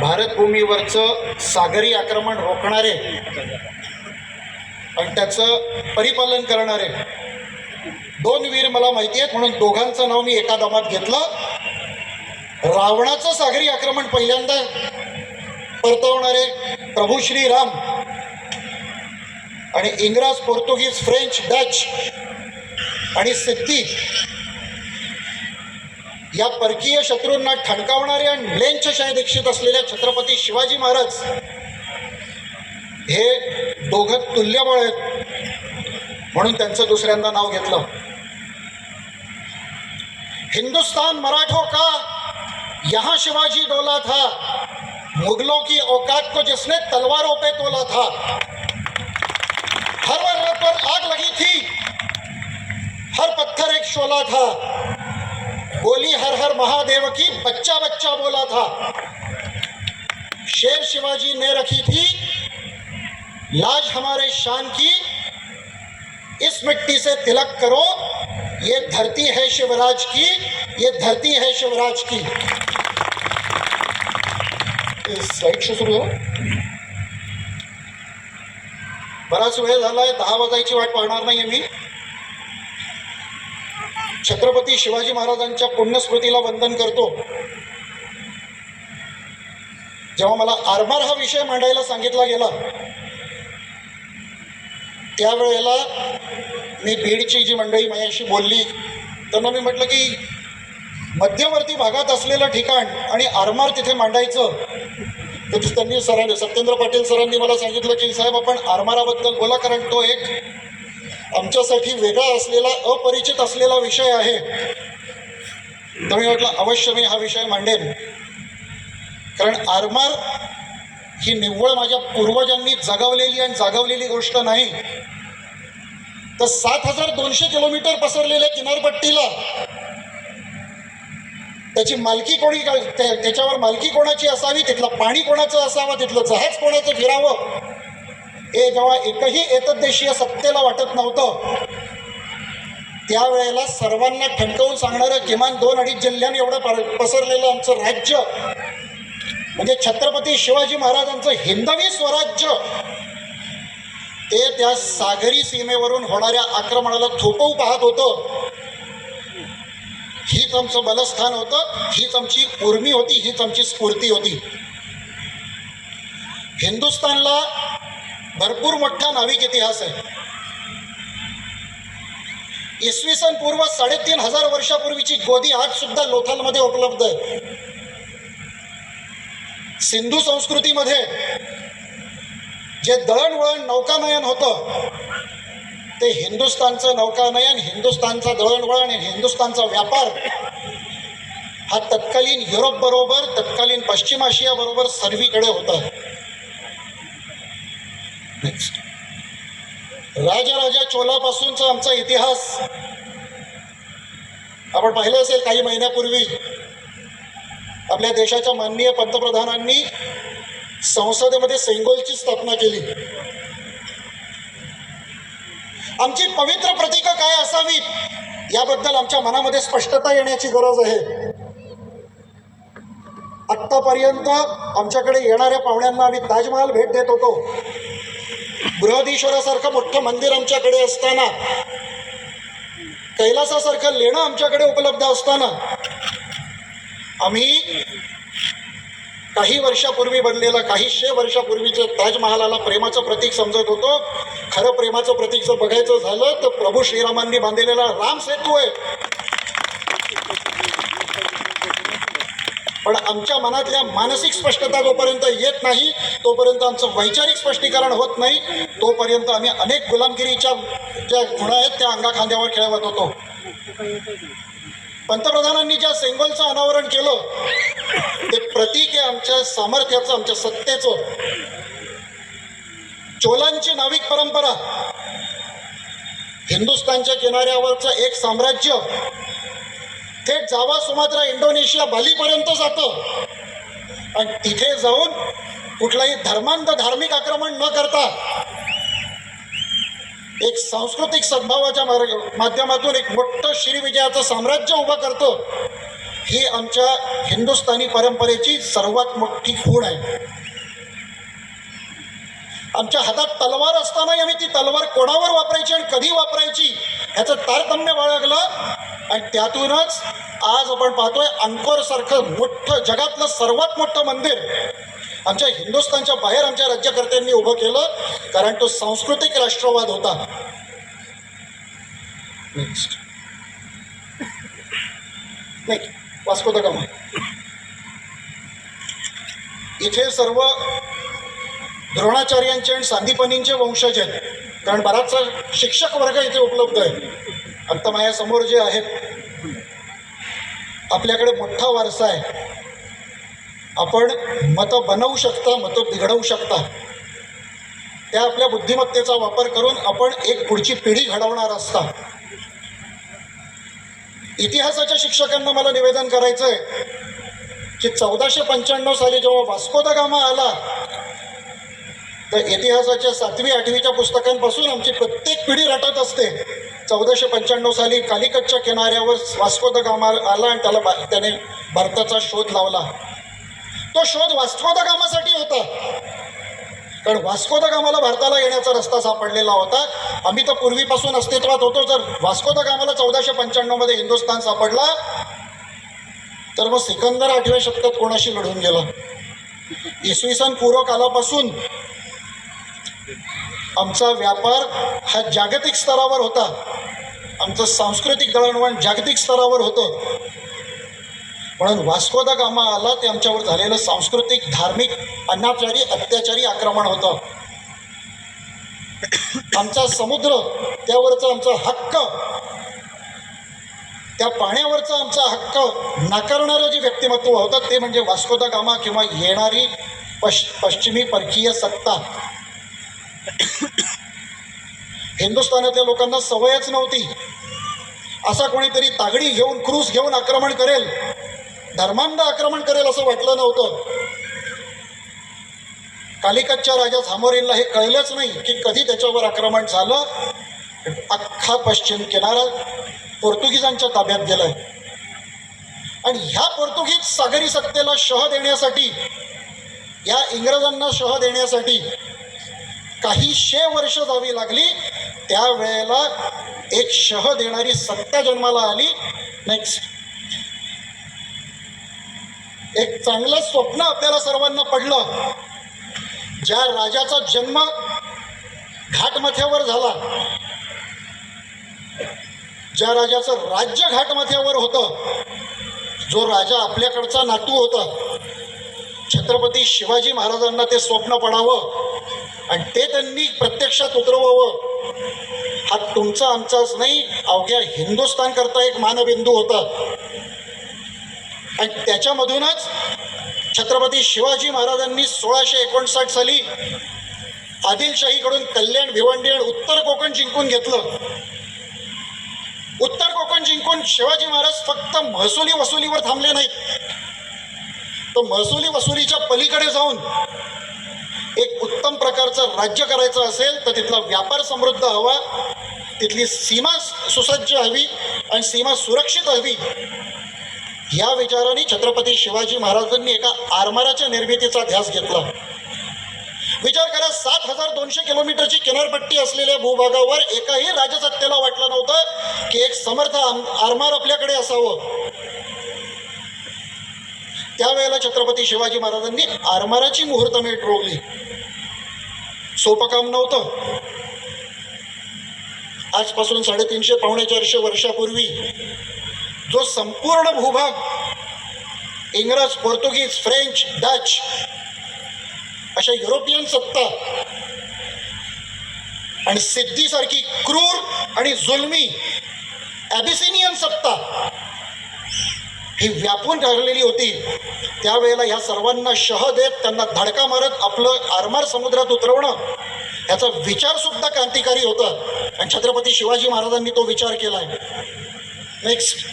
भारतभूमीवरचं सागरी आक्रमण रोखणारे आणि त्याचं परिपालन करणारे दोन वीर मला माहिती आहेत म्हणून दोघांचं नाव मी एका दमात घेतलं. रावणाचं सागरी आक्रमण पहिल्यांदा परतवणारे प्रभू श्रीराम आणि इंग्रज पोर्तुगीज फ्रेंच डच आणि सिद्धी या परकीय शत्रूंना ठणकावणारे आणि लेंचशाही दीक्षित असलेल्या छत्रपती शिवाजी महाराज हे दोघं तुल्यबळ आहेत म्हणून त्यांचं दुसऱ्यांदा नाव घेतलं. हिंदुस्तान मराठों का? यहाँ शिवाजी डोला था। मुगलों की औकात को जिसने तलवारों पे तोला था। हर वर्ग पर आग लगी थी। हर पत्थर एक शोला था। बोली, हर हर महादेव की बच्चा बच्चा बोला था। शेर शिवाजी ने रखी थी लाज हमारे शान की। इस मिट्टी से तिलक करो, ये धरती है शिवराज की, ये धरती है शिवराज की। स्लाइड शो सुरू. बराच वेळ झालाय, दहा वाट पाहणार मी. छत्रपती शिवाजी महाराजांच्या पुण्यस्मृतीला वंदन करतो. जेव्हा मला आरमार हा विषय मांडायला सांगितला गेला त्यावेळेला मी बीडची जी मंडळी माझ्याशी बोलली त्यांना मी म्हटलं की मध्यवर्ती भागात असलेलं ठिकाण आणि आरमार तिथे मांडायचं. तर त्यांनी सरांनी सत्येंद्र पाटील सरांनी मला सांगितलं की साहेब आपण आरमाराबद्दल बोला कारण तो एक आमच्यासाठी वेगळा असलेला अपरिचित असलेला विषय आहे. तर मी म्हटलं अवश्य मी हा विषय मांडेन. कारण आरमार ही निव्वळ माझ्या पूर्वजांनी जगवलेली आणि जागवलेली गोष्ट नाही. तर सात हजार दोनशे किलोमीटर पसरलेल्या किनारपट्टीला त्याची मालकी कोणी का- त्या- त्याच्यावर मालकी कोणाची असावी तिथलं पाणी कोणाचं असावं तिथलं जहाज कोणाचं फिरावं? हे जेव्हा एकही एतद्देशीय सत्तेला वाटत नव्हतं त्यावेळेला सर्वांना ठणकावून सांगणारं किमान दोन अडीच जिल्ह्यांनी एवढं पसरलेलं आमचं राज्य म्हणजे छत्रपती शिवाजी महाराजांचं हिंदवी स्वराज्य ते त्या सागरी सीमेवरून होणाऱ्या आक्रमणाला थोपवू पाहत होतं. हीच आमचं बलस्थान होतं हीच आमची उर्मी होती हीच आमची स्फूर्ती होती. हिंदुस्थानला भरपूर मोठा नाविक इतिहास आहे. इसवी सन पूर्व साडेतीन हजार वर्षापूर्वीची गोदी आज सुद्धा लोथलमध्ये उपलब्ध आहे. सिंधू संस्कृतीमध्ये जे दळणवळण नौकानयन होतं ते हिंदुस्थानचं नौकानयन हिंदुस्थानचा दळणवळण आणि हिंदुस्थानचा व्यापार हा तत्कालीन युरोप बरोबर तत्कालीन पश्चिम आशियाबरोबर सर्वीकडे होता. नेक्स्ट राजाराजा चोलापासूनचा आमचा इतिहास. आपण पाहिलं असेल काही महिन्यापूर्वी आपल्या देशाच्या माननीय पंतप्रधानांनी संसदेमध्ये सेंगोलची स्थापना केली. आमची पवित्र प्रतीकं काय असावीत याबद्दल आमच्या मनामध्ये स्पष्टता येण्याची गरज आहे. आत्तापर्यंत आमच्याकडे येणाऱ्या पाहुण्यांना आम्ही ताजमहाल भेट देत होतो. बृहदीश्वरासारखं मोठं मंदिर आमच्याकडे असताना कैलासासारखं लेणं आमच्याकडे उपलब्ध असताना आम्ही काही वर्षापूर्वी बनलेलं काहीशे वर्षापूर्वीचं ताजमहालाला प्रेमाचं प्रतीक समजत होतो. खरं प्रेमाचं प्रतीक जर बघायचं झालं तर प्रभू श्रीरामांनी बांधलेला राम सेतू आहे. पण आमच्या मनातल्या मानसिक स्पष्टता जोपर्यंत येत नाही तोपर्यंत आमचं वैचारिक स्पष्टीकरण होत नाही तोपर्यंत आम्ही अनेक गुलामगिरीच्या ज्या गुण आहेत त्या अंगा खांद्यावर खेळवत होतो. पंतप्रधानांनी ज्या सेंगोलचं अनावरण केलं ते प्रतीक आहे आमच्या सामर्थ्याचं आमच्या सत्तेचं. चोलांची नाविक परंपरा हिंदुस्थानच्या किनाऱ्यावरचं एक साम्राज्य थेट जावा सुमात्रा इंडोनेशिया बालीपर्यंत जातं. आणि तिथे जाऊन कुठलाही धर्मांध धार्मिक आक्रमण न करता एक सांस्कृतिक सद्भावाच्या मार्ग माध्यमातून एक मोठं श्रीविजयाचं साम्राज्य उभं करतं. ही आमच्या हिंदुस्थानी परंपरेची सर्वात मोठी खूण आहे. आमच्या हातात तलवार असतानाही आम्ही ती तलवार कोणावर वापरायची आणि कधी वापरायची ह्याचं तारतम्य बाळगलं? आणि त्यातूनच आज आपण पाहतोय अंकोरसारखं मोठं जगातलं सर्वात मोठं मंदिर. आमच्या हिंदुस्थानच्या बाहेर आमच्या राज्यकर्त्यांनी उभं केलं कारण तो सांस्कृतिक राष्ट्रवाद होता. नेक्स्ट नाही वास्को द गामा इथे सर्व द्रोणाचार्यांचे आणि सांदीपनींचे वंशज आहेत. कारण बराचसा शिक्षक वर्ग इथे उपलब्ध आहे. आत्ता माझ्यासमोर जे आहेत आपल्याकडे मोठा वारसा आहे. आपण मतं बनवू शकता मतं बिघडवू शकता. त्या आपल्या बुद्धिमत्तेचा वापर करून आपण एक पुढची पिढी घडवणार असता. इतिहासाच्या शिक्षकांना मला निवेदन करायचं आहे की चौदाशे पंच्याण्णव साली जेव्हा वास्को द गामा आला तर इतिहासाच्या सातवी आठवीच्या पुस्तकांपासून आमची प्रत्येक पिढी रटत असते. चौदाशे पंच्याण्णव साली कालिकटच्या किनाऱ्यावर वास्को द गामा आला आणि त्याला बा- त्याने भारताचा शोध लावला. तो शोध वास्को द गामासाठी होता. कारण वास्को द गामाला भारताला येण्याचा रस्ता सापडलेला होता. आम्ही तर पूर्वीपासून अस्तित्वात होतो. जर वास्को द गामाला चौदाशे पंच्याण्णवमध्ये हिंदुस्थान सापडला तर मग सिकंदर आठव्या शतकात कोणाशी लढून गेला? इसवी सन पूर्व कालापासून आमचा व्यापार हा जागतिक स्तरावर होता. आमचं सांस्कृतिक दळणवळण जागतिक स्तरावर होतं. म्हणून वास्को द गामा आला ते आमच्यावर झालेलं सांस्कृतिक धार्मिक अनाचारी अत्याचारी आक्रमण होतं. आमचा समुद्र त्यावरचा आमचा हक्क त्या पाण्यावरचा आमचा हक्क नाकारणारं जे व्यक्तिमत्व होतं ते म्हणजे वास्को द गामा किंवा येणारी पश पश्चिमी परकीय सत्ता. हिंदुस्थानातल्या लोकांना सवयच नव्हती. असा कोणीतरी तागडी घेऊन क्रूस घेऊन आक्रमण करेल. धर्मांध आक्रमण करेल असं वाटलं नव्हतं. कालिकतच्या राजा झामोरीनला हे कळलंच नाही की कधी त्याच्यावर आक्रमण झालं. अख्खा पश्चिम किनारा पोर्तुगीजांच्या ताब्यात गेलाय. आणि ह्या पोर्तुगीज सागरी सत्तेला शह देण्यासाठी या इंग्रजांना शह देण्यासाठी काही शे वर्ष जावी लागली. त्यावेळेला एक शह देणारी सत्ता जन्माला आली. नेक्स्ट एक चांगलं स्वप्न आपल्याला सर्वांना पडलं. ज्या राजाचा जन्म घाटमाथ्यावर झाला. ज्या राजाचं राज्य घाटमाथ्यावर होतं. जो राजा आपल्याकडचा नातू होता. छत्रपती शिवाजी महाराजांना ते स्वप्न पडावं. आणि ते त्यांनी प्रत्यक्षात उतरवावं. हा तुमचा आमचाच नाही अवघ्या हिंदुस्थान करता एक मानबिंदू होता. आणि त्याच्यामधूनच छत्रपती शिवाजी महाराजांनी सोळाशे एकोणसाठ साली आदिलशाहीकडून कल्याण भिवंडी आणि उत्तर कोकण जिंकून घेतलं. उत्तर कोकण जिंकून शिवाजी महाराज फक्त महसुली वसुलीवर थांबले नाहीत. तर महसुली वसुलीच्या पलीकडे जाऊन एक उत्तम प्रकारचं राज्य करायचं असेल तर तिथला व्यापार समृद्ध हवा तिथली सीमा सुसज्ज हवी आणि सीमा सुरक्षित हवी. या विचाराने छत्रपती शिवाजी महाराजांनी एका आरमाराच्या निर्मितीचा ध्यास घेतला. विचार करा सात हजार दोनशे किलोमीटरची किनारपट्टी असलेल्या भूभागावर एकाही राजसत्तेला वाटलं नव्हतं की एक समर्थ आम- आरमार आपल्याकडे असावं. त्यावेळेला छत्रपती शिवाजी महाराजांनी आरमाराची मुहूर्तमेट रोवली सोपं काम नव्हतं. आजपासून साडेतीनशे पावणे चारशे वर्षापूर्वी जो संपूर्ण भूभाग इंग्रज पोर्तुगीज फ्रेंच डच अशा युरोपियन सत्ता आणि सिद्धीसारखी क्रूर आणि जुलमी ॲबिसिनियन सत्ता ही व्यापून राहिलेली होती. त्यावेळेला ह्या सर्वांना शह देत त्यांना धडका मारत आपलं आरमार समुद्रात उतरवणं याचा विचारसुद्धा क्रांतिकारी होता. आणि छत्रपती शिवाजी महाराजांनी तो विचार केला आहे नेक्स्ट